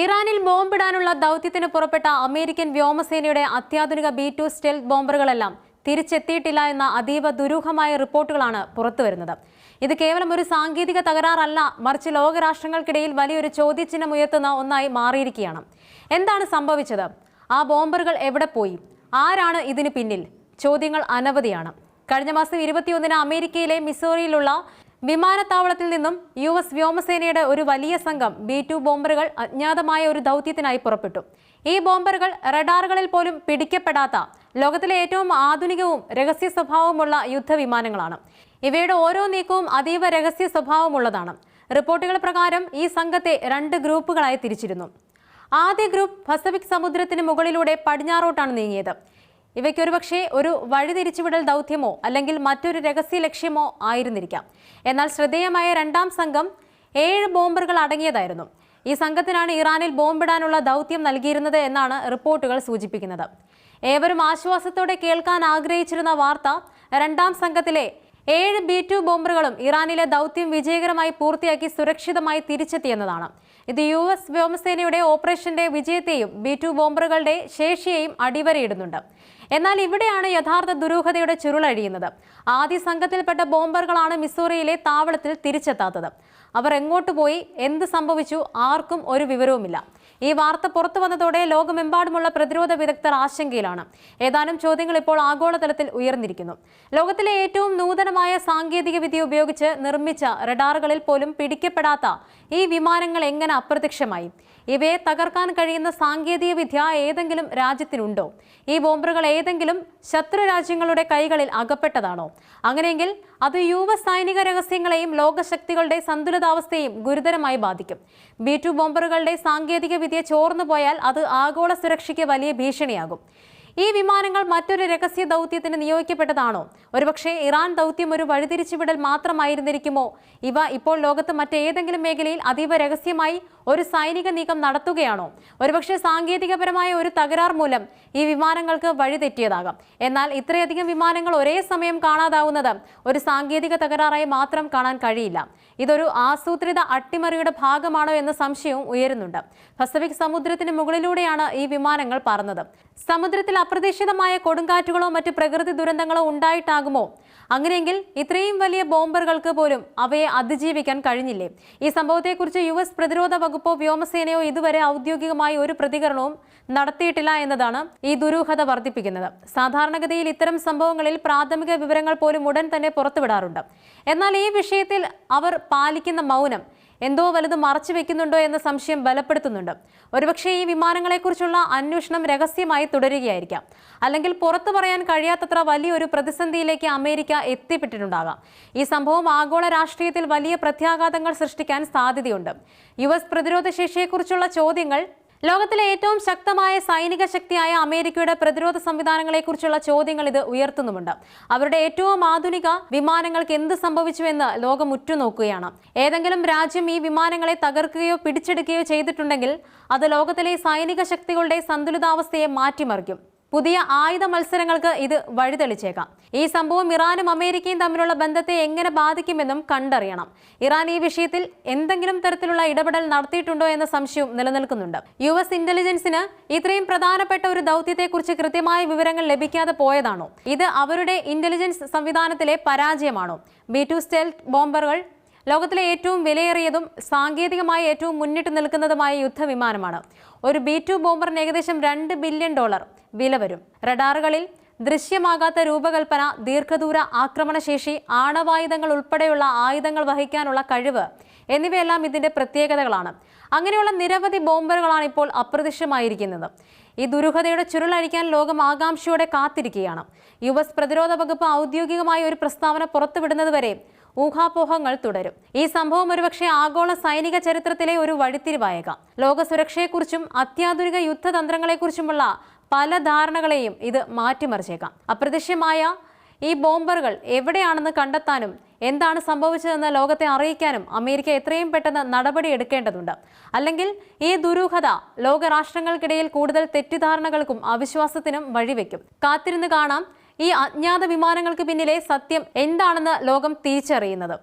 ഇറാനിൽ ബോംബിടാനുള്ള ദൗത്യത്തിന് പുറപ്പെട്ട അമേരിക്കൻ വ്യോമസേനയുടെ അത്യാധുനിക ബി ടു സ്റ്റെൽത്ത് ബോംബറുകളെല്ലാം തിരിച്ചെത്തിയിട്ടില്ല എന്ന അതീവ ദുരൂഹമായ റിപ്പോർട്ടുകളാണ് പുറത്തുവരുന്നത്. ഇത് കേവലം ഒരു സാങ്കേതിക തകരാറല്ല മറിച്ച് ലോകരാഷ്ട്രങ്ങൾക്കിടയിൽ വലിയൊരു ചോദ്യചിഹ്നം ഉയർത്തുന്ന ഒന്നായി മാറിയിരിക്കുകയാണ്. എന്താണ് സംഭവിച്ചത്? ആ ബോംബറുകൾ എവിടെ പോയി? ആരാണ് ഇതിന് പിന്നിൽ? ചോദ്യങ്ങൾ അനവധിയാണ്. കഴിഞ്ഞ മാസം ഇരുപത്തിയൊന്നിന് അമേരിക്കയിലെ മിസോറിയിലുള്ള വിമാനത്താവളത്തിൽ നിന്നും യു എസ് വ്യോമസേനയുടെ ഒരു വലിയ സംഘം ബി ടു ബോംബറുകൾ അജ്ഞാതമായ ഒരു ദൗത്യത്തിനായി പുറപ്പെട്ടു. ഈ ബോംബറുകൾ റഡാറുകളിൽ പോലും പിടിക്കപ്പെടാത്ത ലോകത്തിലെ ഏറ്റവും ആധുനികവും രഹസ്യ സ്വഭാവമുള്ള യുദ്ധവിമാനങ്ങളാണ്. ഇവയുടെ ഓരോ നീക്കവും അതീവ രഹസ്യ സ്വഭാവമുള്ളതാണ്. റിപ്പോർട്ടുകൾ പ്രകാരം ഈ സംഘത്തെ രണ്ട് ഗ്രൂപ്പുകളായി തിരിച്ചിരുന്നു. ആദ്യ ഗ്രൂപ്പ് പസഫിക് സമുദ്രത്തിന് മുകളിലൂടെ പടിഞ്ഞാറോട്ടാണ് നീങ്ങിയത്. ഇവയ്ക്ക് ഒരുപക്ഷെ ഒരു വഴിതിരിച്ചുവിടൽ ദൗത്യമോ അല്ലെങ്കിൽ മറ്റൊരു രഹസ്യ ലക്ഷ്യമോ ആയിരുന്നിരിക്കാം. എന്നാൽ ശ്രദ്ധേയമായ രണ്ടാം സംഘം ഏഴ് ബോംബറുകൾ അടങ്ങിയതായിരുന്നു. ഈ സംഘത്തിനാണ് ഇറാനിൽ ബോംബിടാനുള്ള ദൗത്യം നൽകിയിരുന്നത് എന്നാണ് റിപ്പോർട്ടുകൾ സൂചിപ്പിക്കുന്നത്. ഏവരും ആശ്വാസത്തോടെ കേൾക്കാൻ ആഗ്രഹിച്ചിരുന്ന വാർത്ത രണ്ടാം സംഘത്തിലെ ഏഴ് ബി ടു ബോംബറുകളും ഇറാനിലെ ദൗത്യം വിജയകരമായി പൂർത്തിയാക്കി സുരക്ഷിതമായി തിരിച്ചെത്തിയെന്നതാണ്. ഇത് യു എസ് വ്യോമസേനയുടെ ഓപ്പറേഷന്റെ വിജയത്തെയും ബി ടു ബോംബറുകളുടെ ശേഷിയെയും അടിവരയിടുന്നുണ്ട്. എന്നാൽ ഇവിടെയാണ് യഥാർത്ഥ ദുരൂഹതയുടെ ചുരുളഴിയുന്നത് ആദ്യ സംഘത്തിൽപ്പെട്ട ബോംബറുകളാണ് മിസോറിയിലെ താവളത്തിൽ തിരിച്ചെത്താത്തത്. അവർ എങ്ങോട്ട് പോയി എന്ത് സംഭവിച്ചു ആർക്കും ഒരു വിവരവുമില്ല. ഈ വാർത്ത പുറത്തു വന്നതോടെ ലോകമെമ്പാടുമുള്ള പ്രതിരോധ വിദഗ്ധർ ആശങ്കയിലാണ്. ഏതാനും ചോദ്യങ്ങൾ ഇപ്പോൾ ആഗോളതലത്തിൽ ഉയർന്നിരിക്കുന്നു. ലോകത്തിലെ ഏറ്റവും നൂതനമായ സാങ്കേതിക വിദ്യ ഉപയോഗിച്ച് നിർമ്മിച്ച റഡാറുകളിൽ പോലും പിടിക്കപ്പെടാത്ത ഈ വിമാനങ്ങൾ എങ്ങനെ അപ്രത്യക്ഷമായി? ഇവയെ തകർക്കാൻ കഴിയുന്ന സാങ്കേതിക വിദ്യ ഏതെങ്കിലും രാജ്യത്തിനുണ്ടോ? ഈ ബോംബറുകൾ ഏതെങ്കിലും ശത്രു രാജ്യങ്ങളുടെ കൈകളിൽ അകപ്പെട്ടതാണോ? അങ്ങനെയെങ്കിൽ അത് യു സൈനിക രഹസ്യങ്ങളെയും ലോകശക്തികളുടെ സന്തുലിതാവസ്ഥയും ഗുരുതരമായി ബാധിക്കും. ബി ടു ബോംബറുകളുടെ സാങ്കേതിക വിദ്യ ചോർന്നു പോയാൽ അത് ആഗോള സുരക്ഷയ്ക്ക് വലിയ ഭീഷണിയാകും. ഈ വിമാനങ്ങൾ മറ്റൊരു രഹസ്യ ദൗത്യത്തിന് നിയോഗിക്കപ്പെട്ടതാണോ? ഒരുപക്ഷെ ഇറാൻ ദൗത്യം ഒരു വഴിതിരിച്ചുവിടൽ മാത്രമായിരുന്നിരിക്കുമോ? ഇവ ഇപ്പോൾ ലോകത്ത് മറ്റേതെങ്കിലും മേഖലയിൽ അതീവ രഹസ്യമായി ഒരു സൈനിക നീക്കം നടത്തുകയാണോ? ഒരുപക്ഷെ സാങ്കേതികപരമായ ഒരു തകരാർ മൂലം ഈ വിമാനങ്ങൾക്ക് വഴിതെറ്റിയതാകാം എന്നാൽ ഇത്രയധികം വിമാനങ്ങൾ ഒരേ സമയം കാണാതാവുന്നത് ഒരു സാങ്കേതിക തകരാറായി മാത്രം കാണാൻ കഴിയില്ല. ഇതൊരു ആസൂത്രിത അട്ടിമറിയുടെ ഭാഗമാണോ എന്ന സംശയവും ഉയരുന്നുണ്ട്. പസഫിക് സമുദ്രത്തിന് മുകളിലൂടെയാണ് ഈ വിമാനങ്ങൾ പറന്നത്. സമുദ്രത്തിൽ അപ്രതീക്ഷിതമായ കൊടുങ്കാറ്റുകളോ മറ്റ് പ്രകൃതി ദുരന്തങ്ങളോ ഉണ്ടായിട്ടാകുമോ? അങ്ങനെയെങ്കിൽ ഇത്രയും വലിയ ബോംബറുകൾക്ക് പോലും അവയെ അതിജീവിക്കാൻ കഴിഞ്ഞില്ലേ? ഈ സംഭവത്തെക്കുറിച്ച് യു എസ് പ്രതിരോധ വകുപ്പോ വ്യോമസേനയോ ഇതുവരെ ഔദ്യോഗികമായി ഒരു പ്രതികരണവും നടത്തിയിട്ടില്ല എന്നതാണ് ഈ ദുരൂഹത വർദ്ധിപ്പിക്കുന്നത്. സാധാരണഗതിയിൽ ഇത്തരം സംഭവങ്ങളിൽ പ്രാഥമിക വിവരങ്ങൾ പോലും ഉടൻ തന്നെ പുറത്തുവിടാറുണ്ട്. എന്നാൽ ഈ വിഷയത്തിൽ അവർ പാലിക്കുന്ന മൗനം എന്തോ വലുത് മറച്ചു വെക്കുന്നുണ്ടോ എന്ന സംശയം ബലപ്പെടുത്തുന്നുണ്ട്. ഒരുപക്ഷെ ഈ വിമാനങ്ങളെക്കുറിച്ചുള്ള അന്വേഷണം രഹസ്യമായി തുടരുകയായിരിക്കാം. അല്ലെങ്കിൽ പുറത്തു പറയാൻ കഴിയാത്തത്ര വലിയൊരു പ്രതിസന്ധിയിലേക്ക് അമേരിക്ക എത്തിപ്പെട്ടിട്ടുണ്ടാകാം. ഈ സംഭവം ആഗോള രാഷ്ട്രീയത്തിൽ വലിയ പ്രത്യാഘാതങ്ങൾ സൃഷ്ടിക്കാൻ സാധ്യതയുണ്ട്. യു എസ് പ്രതിരോധ ശേഷിയെക്കുറിച്ചുള്ള ചോദ്യങ്ങൾ ലോകത്തിലെ ഏറ്റവും ശക്തമായ സൈനിക ശക്തിയായ അമേരിക്കയുടെ പ്രതിരോധ സംവിധാനങ്ങളെക്കുറിച്ചുള്ള ചോദ്യങ്ങൾ ഇത് ഉയർത്തുന്നുമുണ്ട്. അവരുടെ ഏറ്റവും ആധുനിക വിമാനങ്ങൾക്ക് എന്ത് സംഭവിച്ചുവെന്ന് ലോകം ഉറ്റുനോക്കുകയാണ്. ഏതെങ്കിലും രാജ്യം ഈ വിമാനങ്ങളെ തകർക്കുകയോ പിടിച്ചെടുക്കുകയോ ചെയ്തിട്ടുണ്ടെങ്കിൽ അത് ലോകത്തിലെ സൈനിക ശക്തികളുടെ സന്തുലിതാവസ്ഥയെ മാറ്റിമറിക്കും. പുതിയ ആയുധ മത്സരങ്ങൾക്ക് ഇത് വഴിതെളിച്ചേക്കാം. ഈ സംഭവം ഇറാനും അമേരിക്കയും തമ്മിലുള്ള ബന്ധത്തെ എങ്ങനെ ബാധിക്കുമെന്നും കണ്ടറിയണം. ഇറാൻ ഈ വിഷയത്തിൽ എന്തെങ്കിലും തരത്തിലുള്ള ഇടപെടൽ നടത്തിയിട്ടുണ്ടോ എന്ന സംശയവും നിലനിൽക്കുന്നുണ്ട്. യു എസ് ഇന്റലിജൻസിന് ഇത്രയും പ്രധാനപ്പെട്ട ഒരു ദൗത്യത്തെക്കുറിച്ച് കൃത്യമായ വിവരങ്ങൾ ലഭിക്കാതെ പോയതാണോ? ഇത് അവരുടെ ഇന്റലിജൻസ് സംവിധാനത്തിലെ പരാജയമാണോ? ബി ടു സ്റ്റെൽത്ത് ബോംബറുകൾ ലോകത്തിലെ ഏറ്റവും വിലയേറിയതും സാങ്കേതികമായി ഏറ്റവും മുന്നിട്ട് നിൽക്കുന്നതുമായ യുദ്ധവിമാനമാണ്. ഒരു ബി ടു ബോംബറിന് ഏകദേശം രണ്ട് ബില്യൺ ഡോളർ വില വരും. റഡാറുകളിൽ ദൃശ്യമാകാത്ത രൂപകൽപ്പന ദീർഘദൂര ആക്രമണശേഷി ആണവായുധങ്ങൾ ഉൾപ്പെടെയുള്ള ആയുധങ്ങൾ വഹിക്കാനുള്ള കഴിവ് എന്നിവയെല്ലാം ഇതിന്റെ പ്രത്യേകതകളാണ്. അങ്ങനെയുള്ള നിരവധി ബോംബറുകളാണ് ഇപ്പോൾ അപ്രത്യക്ഷമായിരിക്കുന്നത്. ഈ ദുരൂഹതയുടെ ചുരുളഴിക്കാൻ ലോകം ആകാംക്ഷയോടെ കാത്തിരിക്കുകയാണ്. യു എസ് പ്രതിരോധ വകുപ്പ് ഔദ്യോഗികമായി ഒരു പ്രസ്താവന പുറത്തുവിടുന്നതുവരെ ഊഹാപോഹങ്ങൾ തുടരും. ഈ സംഭവം ഒരുപക്ഷെ ആഗോള സൈനിക ചരിത്രത്തിലെ ഒരു വഴിത്തിരിവായേക്കാം. ലോക സുരക്ഷയെക്കുറിച്ചും അത്യാധുനിക യുദ്ധതന്ത്രങ്ങളെക്കുറിച്ചുമുള്ള പല ധാരണകളെയും ഇത് മാറ്റിമറിച്ചേക്കാം. അപ്രത്യക്ഷമായ ഈ ബോംബറുകൾ എവിടെയാണെന്ന് കണ്ടെത്താനും എന്താണ് സംഭവിച്ചതെന്ന് ലോകത്തെ അറിയിക്കാനും അമേരിക്ക എത്രയും പെട്ടെന്ന് നടപടി എടുക്കേണ്ടതുണ്ട്. അല്ലെങ്കിൽ ഈ ദുരൂഹത ലോകരാഷ്ട്രങ്ങൾക്കിടയിൽ കൂടുതൽ തെറ്റിദ്ധാരണകൾക്കും അവിശ്വാസത്തിനും വഴിവെക്കും. കാത്തിരുന്ന് കാണാം. ഈ അജ്ഞാത വിമാനങ്ങൾക്ക് പിന്നിലെ സത്യം എന്താണെന്ന് ലോകം തിരിച്ചറിയുന്നത്.